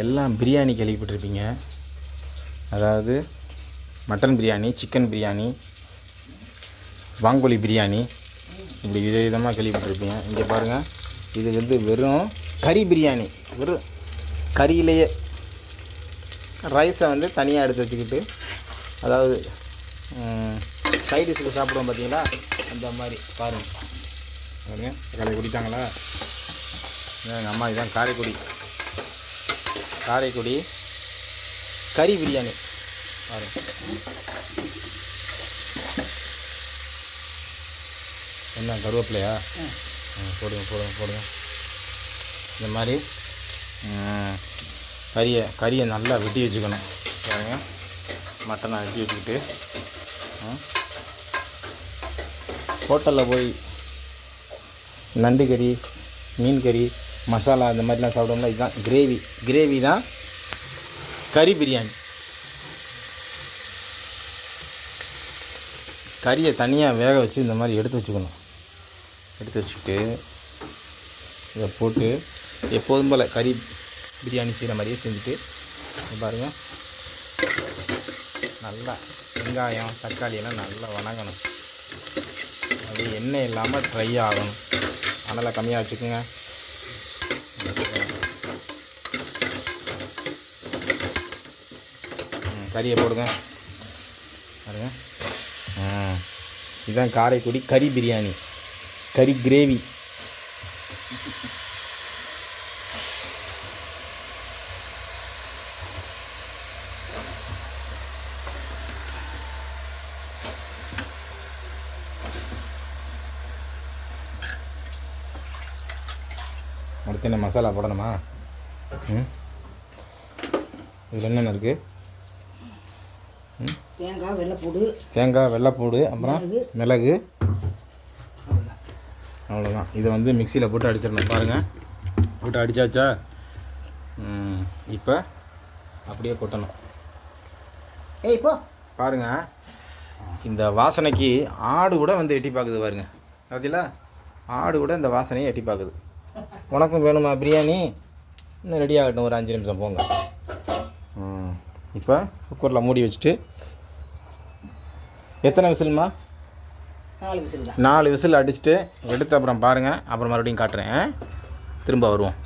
எல்லாம் பிரியாணி கேள்விப்பட்டிருப்பீங்க. அதாவது மட்டன் பிரியாணி சிக்கன் பிரியாணி வாங்கோலி பிரியாணி இப்படி விதவிதமாக கேள்விப்பட்டிருப்பீங்க. இங்கே பாருங்கள் இது வந்து வெறும் கறி பிரியாணி. வெறும் கறியிலேயே ரைஸை வந்து தனியாக எடுத்து வச்சுக்கிட்டு அதாவது சைடிஷுக்கு சாப்பிடுவோம் பார்த்தீங்களா அந்த மாதிரி பாருங்கள் பாருங்கள் காலை குடித்தாங்களா எங்கள் அம்மா இதுதான் காரைக்குடி. காரைக்குடி. கறி பிரியாணி. பாருங்க. என்ன கருவேப்பிலையா? போடுங்க போடுங்க போடுங்க. இந்த மாதிரி கறியை கறியை நல்லா வெட்டி வச்சுக்கணும். பாருங்க. மட்டனை வெட்டி வச்சுக்கிட்டு ஹோட்டலில் போய் நண்டு கறி மீன் கறி மசாலா அந்த மாதிரிலாம் சாப்பிட்டோம்னா இதுதான் கிரேவி கிரேவி தான் கறி பிரியாணி. கறியை தனியாக வேக வச்சு இந்த மாதிரி எடுத்து வச்சுக்கணும். எடுத்து வச்சுக்கிட்டு இதை போட்டு எப்போதும் போல் கறி பிரியாணி செய்கிற மாதிரியே செஞ்சுட்டு பாருங்கள் நல்லா வெங்காயம் தக்காளி எல்லாம் நல்லா வணங்கணும். அது எண்ணெய் இல்லாமல் ட்ரை ஆகணும். அதனால் கம்மியாக வச்சுக்கோங்க. கறியை போடுங்க. பாருங்க. இதுதான் காரைக்குடி கறி பிரியாணி. கறி கிரேவி. அடுத்து என்ன மசாலா போடணுமா? ம்? இதில் என்னென்ன இருக்குது தேங்காய் வெள்ளைப்பூடு தேங்காய் வெள்ளைப்பூடு அப்புறம் மிளகு. அவ்வளோதான் இதை வந்து மிக்சியில் போட்டு அடிச்சிடணும். பாருங்கள் போட்டு அடிச்சாச்சா? இப்போ அப்படியே கொட்டணும். ஏய் போ. பாருங்க. இந்த வாசனைக்கு ஆடு கூட வந்து எட்டி பார்க்குது பாருங்க. பார்த்தீங்களா ஆடு கூட இந்த வாசனையை எட்டி பார்க்குது. உனக்கும் வேணுமா பிரியாணி? இன்னும் ரெடி ஆகட்டும் ஒரு அஞ்சு நிமிஷம் போங்க. ம், இப்போ? குக்கரில் மூடி வச்சுட்டு. எத்தனை விசில்மா? நாலு விசில் தான். நாலு விசில் அடிச்சுட்டு எடுத்து அப்புறம் பாருங்கள் அப்புறம் மறுபடியும் காட்டுறேன் திரும்ப வருவோம்.